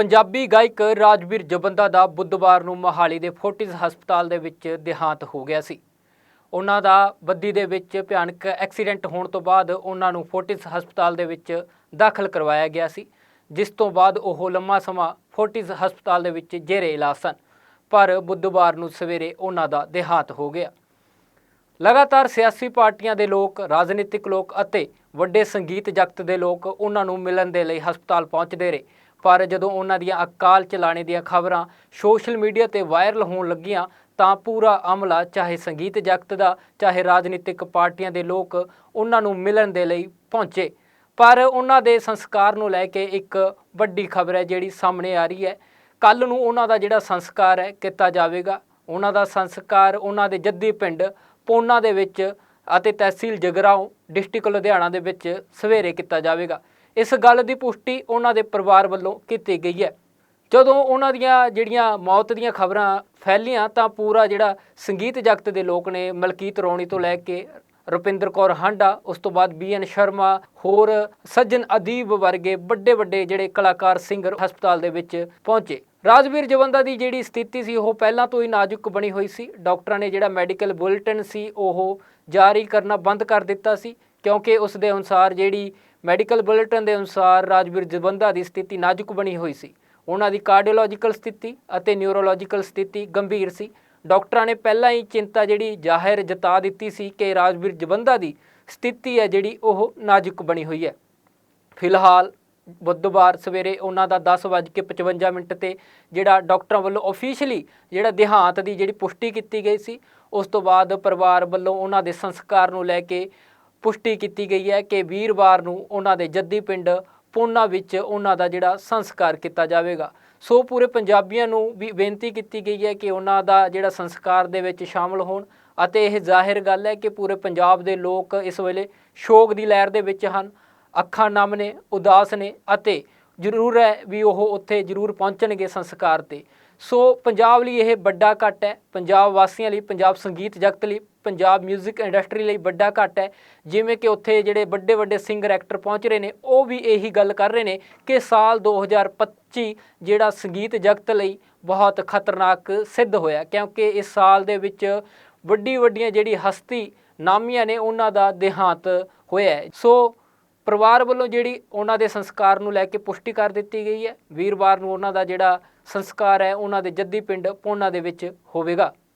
ਪੰਜਾਬੀ ਗਾਇਕ ਰਾਜਵੀਰ ਜਬੰਦਾ ਦਾ ਬੁੱਧਵਾਰ ਨੂੰ ਮੋਹਾਲੀ ਦੇ ਫੋਰਟਿਸ ਹਸਪਤਾਲ ਦੇ ਵਿੱਚ ਦੇਹਾਂਤ ਹੋ ਗਿਆ ਸੀ। ਉਹਨਾਂ ਦਾ ਬੱਦੀ ਦੇ ਵਿੱਚ ਭਿਆਨਕ ਐਕਸੀਡੈਂਟ ਹੋਣ ਤੋਂ ਬਾਅਦ ਉਹਨਾਂ ਨੂੰ ਫੋਰਟਿਸ ਹਸਪਤਾਲ ਦੇ ਵਿੱਚ ਦਾਖਲ ਕਰਵਾਇਆ ਗਿਆ ਸੀ, ਜਿਸ ਤੋਂ ਬਾਅਦ ਉਹ ਲੰਮਾ ਸਮਾਂ ਫੋਰਟਿਸ ਹਸਪਤਾਲ ਦੇ ਵਿੱਚ ਜੇਰੇ ਇਲਾਜ ਸਨ, ਪਰ ਬੁੱਧਵਾਰ ਨੂੰ ਸਵੇਰੇ ਉਹਨਾਂ ਦਾ ਦੇਹਾਂਤ ਹੋ ਗਿਆ। ਲਗਾਤਾਰ ਸਿਆਸੀ ਪਾਰਟੀਆਂ ਦੇ ਲੋਕ, ਰਾਜਨੀਤਿਕ ਲੋਕ ਅਤੇ ਵੱਡੇ ਸੰਗੀਤ ਜਗਤ ਦੇ ਲੋਕ ਉਹਨਾਂ ਨੂੰ ਮਿਲਣ ਦੇ ਲਈ ਹਸਪਤਾਲ ਪਹੁੰਚਦੇ ਰਹੇ। ਪਰ ਜਦੋਂ ਉਹਨਾਂ ਦੀਆਂ ਅਕਾਲ ਚਲਾਣੇ ਦੀਆਂ ਖਬਰਾਂ ਸੋਸ਼ਲ ਮੀਡੀਆ ਤੇ ਵਾਇਰਲ ਹੋਣ ਲੱਗੀਆਂ, ਤਾਂ ਪੂਰਾ ਅਮਲਾ ਚਾਹੇ ਸੰਗੀਤ ਜਗਤ ਦਾ, ਚਾਹੇ ਰਾਜਨੀਤਿਕ ਪਾਰਟੀਆਂ ਦੇ ਲੋਕ ਉਹਨਾਂ ਨੂੰ ਮਿਲਣ ਦੇ ਲਈ ਪਹੁੰਚੇ। ਪਰ ਉਹਨਾਂ ਦੇ ਸੰਸਕਾਰ ਨੂੰ ਲੈ ਕੇ ਇੱਕ ਵੱਡੀ ਖਬਰ ਹੈ ਜਿਹੜੀ ਸਾਹਮਣੇ ਆ ਰਹੀ ਹੈ। ਕੱਲ ਨੂੰ ਉਹਨਾਂ ਦਾ ਜਿਹੜਾ ਸੰਸਕਾਰ ਹੈ ਕੀਤਾ ਜਾਵੇਗਾ। ਉਹਨਾਂ ਦਾ ਸੰਸਕਾਰ ਉਹਨਾਂ ਦੇ ਜੱਦੀ ਪਿੰਡ ਪੋਨਾ ਦੇ ਵਿੱਚ ਅਤੇ ਤਹਿਸੀਲ ਜਗਰਾਓ ਡਿਸਟ੍ਰਿਕਟ ਲੁਧਿਆਣਾ ਦੇ ਵਿੱਚ ਸਵੇਰੇ ਕੀਤਾ ਜਾਵੇਗਾ। ਇਸ ਗੱਲ ਦੀ ਪੁਸ਼ਟੀ ਉਹਨਾਂ ਦੇ ਪਰਿਵਾਰ ਵੱਲੋਂ ਕੀਤੀ ਗਈ ਹੈ। ਜਦੋਂ ਉਹਨਾਂ ਦੀਆਂ ਜਿਹੜੀਆਂ ਮੌਤ ਦੀਆਂ ਖਬਰਾਂ ਫੈਲੀਆਂ ਤਾਂ ਪੂਰਾ ਜਿਹੜਾ ਸੰਗੀਤ ਜਗਤ ਦੇ ਲੋਕ ਨੇ ਮਲਕੀਤ ਰੌਣੀ ਤੋਂ ਲੈ ਕੇ ਰੁਪਿੰਦਰ ਕੌਰ ਹਾਂਡਾ, ਉਸ ਤੋਂ ਬਾਅਦ ਬੀਐਨ ਸ਼ਰਮਾ, ਹੋਰ ਸੱਜਣ ਅਦੀਬ ਵਰਗੇ ਵੱਡੇ ਵੱਡੇ ਜਿਹੜੇ ਕਲਾਕਾਰ, ਸਿੰਗਰ ਹਸਪਤਾਲ ਦੇ ਵਿੱਚ ਪਹੁੰਚੇ। ਰਾਜਵੀਰ ਜਵੰਦਾ ਦੀ ਜਿਹੜੀ ਸਥਿਤੀ ਸੀ, ਉਹ ਪਹਿਲਾਂ ਤੋਂ ਹੀ ਨਾਜ਼ੁਕ ਬਣੀ ਹੋਈ ਸੀ। ਡਾਕਟਰਾਂ ਨੇ ਜਿਹੜਾ ਮੈਡੀਕਲ ਬੁਲੇਟਿਨ ਸੀ, ਉਹ ਜਾਰੀ ਕਰਨਾ ਬੰਦ ਕਰ ਦਿੱਤਾ ਸੀ, ਕਿਉਂਕਿ ਉਸ ਦੇ ਅਨੁਸਾਰ ਜਿਹੜੀ ਮੈਡੀਕਲ ਬੁਲੇਟਿਨ ਦੇ ਅਨੁਸਾਰ ਰਾਜਵੀਰ ਜਵੰਦਾ ਦੀ ਸਥਿਤੀ ਨਾਜ਼ੁਕ ਬਣੀ ਹੋਈ ਸੀ। ਉਹਨਾਂ ਦੀ ਕਾਰਡੀਓਲੋਜੀਕਲ ਸਥਿਤੀ ਅਤੇ ਨਿਊਰੋਲੋਜੀਕਲ ਸਥਿਤੀ ਗੰਭੀਰ ਸੀ। ਡਾਕਟਰਾਂ ਨੇ ਪਹਿਲਾਂ ਹੀ ਚਿੰਤਾ ਜਿਹੜੀ ਜ਼ਾਹਿਰ ਜਤਾ ਦਿੱਤੀ ਸੀ ਕਿ ਰਾਜਵੀਰ ਜਵੰਦਾ ਦੀ ਸਥਿਤੀ ਹੈ ਜਿਹੜੀ ਉਹ ਨਾਜ਼ੁਕ ਬਣੀ ਹੋਈ ਹੈ। ਫਿਲਹਾਲ ਬੁੱਧਵਾਰ ਸਵੇਰੇ ਉਹਨਾਂ ਦਾ 10:55 ਮਿੰਟ ਤੇ ਜਿਹੜਾ ਡਾਕਟਰਾਂ ਵੱਲੋਂ ਅਫੀਸ਼ੀਅਲੀ ਜਿਹੜਾ ਦੇਹਾਂਤ ਦੀ ਜਿਹੜੀ ਪੁਸ਼ਟੀ ਕੀਤੀ ਗਈ ਸੀ, ਉਸ ਤੋਂ ਬਾਅਦ ਪਰਿਵਾਰ ਵੱਲੋਂ ਉਹਨਾਂ ਦੇ ਸੰਸਕਾਰ ਨੂੰ ਲੈ ਕੇ ਪੁਸ਼ਟੀ ਕੀਤੀ ਗਈ ਹੈ ਕਿ ਵੀਰਵਾਰ ਨੂੰ ਉਹਨਾਂ ਦੇ ਜੱਦੀ ਪਿੰਡ ਪੋਨਾ ਵਿੱਚ ਉਹਨਾਂ ਦਾ ਜਿਹੜਾ ਸੰਸਕਾਰ ਕੀਤਾ ਜਾਵੇਗਾ। ਸੋ ਪੂਰੇ ਪੰਜਾਬੀਆਂ ਨੂੰ ਵੀ ਬੇਨਤੀ ਕੀਤੀ ਗਈ ਹੈ ਕਿ ਉਹਨਾਂ ਦਾ ਜਿਹੜਾ ਸੰਸਕਾਰ ਦੇ ਵਿੱਚ ਸ਼ਾਮਲ ਹੋਣ ਅਤੇ ਇਹ ਜ਼ਾਹਿਰ ਗੱਲ ਹੈ ਕਿ ਪੂਰੇ ਪੰਜਾਬ ਦੇ ਲੋਕ ਇਸ ਵੇਲੇ ਸ਼ੋਕ ਦੀ ਲਹਿਰ ਦੇ ਵਿੱਚ ਹਨ। ਅੱਖਾਂ ਨਮ ਨੇ, ਉਦਾਸ ਨੇ ਅਤੇ ਜ਼ਰੂਰ ਹੈ ਵੀ ਉਹ ਉੱਥੇ ਜ਼ਰੂਰ ਪਹੁੰਚਣਗੇ ਸੰਸਕਾਰ ਤੇ। ਸੋ ਪੰਜਾਬ ਲਈ ਇਹ ਵੱਡਾ ਘਟ ਹੈ, ਪੰਜਾਬ ਵਾਸੀਆਂ ਲਈ, ਪੰਜਾਬ ਸੰਗੀਤ ਜਗਤ ਲਈ, ਪੰਜਾਬ 뮤직 ਇੰਡਸਟਰੀ ਲਈ ਵੱਡਾ ਘਟ ਹੈ। ਜਿਵੇਂ ਕਿ ਉੱਥੇ ਜਿਹੜੇ ਵੱਡੇ ਵੱਡੇ ਸਿੰਗਰ ਐਕਟਰ ਪਹੁੰਚ ਰਹੇ ਨੇ, ਉਹ ਵੀ ਇਹੀ ਗੱਲ ਕਰ ਰਹੇ ਨੇ ਕਿ ਸਾਲ 2025 ਜਿਹੜਾ ਸੰਗੀਤ ਜਗਤ ਲਈ ਬਹੁਤ ਖਤਰਨਾਕ ਸਿੱਧ ਹੋਇਆ ਕਿਉਂਕਿ ਇਸ ਸਾਲ ਦੇ ਵਿੱਚ ਵੱਡੀ ਵੱਡੀਆਂ ਜਿਹੜੀ ਹਸਤੀ ਨਾਮੀਆਂ ਨੇ, ਉਹਨਾਂ ਦਾ ਦੇਹਾਂਤ ਹੋਇਆ ਸੋ ਪਰਿਵਾਰ ਵੱਲੋਂ ਜਿਹੜੀ ਉਹਨਾਂ ਦੇ ਸੰਸਕਾਰ ਨੂੰ ਲੈ ਕੇ ਪੁਸ਼ਟੀ ਕਰ ਦਿੱਤੀ ਗਈ ਹੈ। ਵੀਰਵਾਰ ਨੂੰ ਉਹਨਾਂ ਦਾ ਜਿਹੜਾ ਸੰਸਕਾਰ ਹੈ, ਉਹਨਾਂ ਦੇ ਜੱਦੀ ਪਿੰਡ ਪੋਨਾ ਦੇ ਵਿੱਚ ਹੋਵੇਗਾ।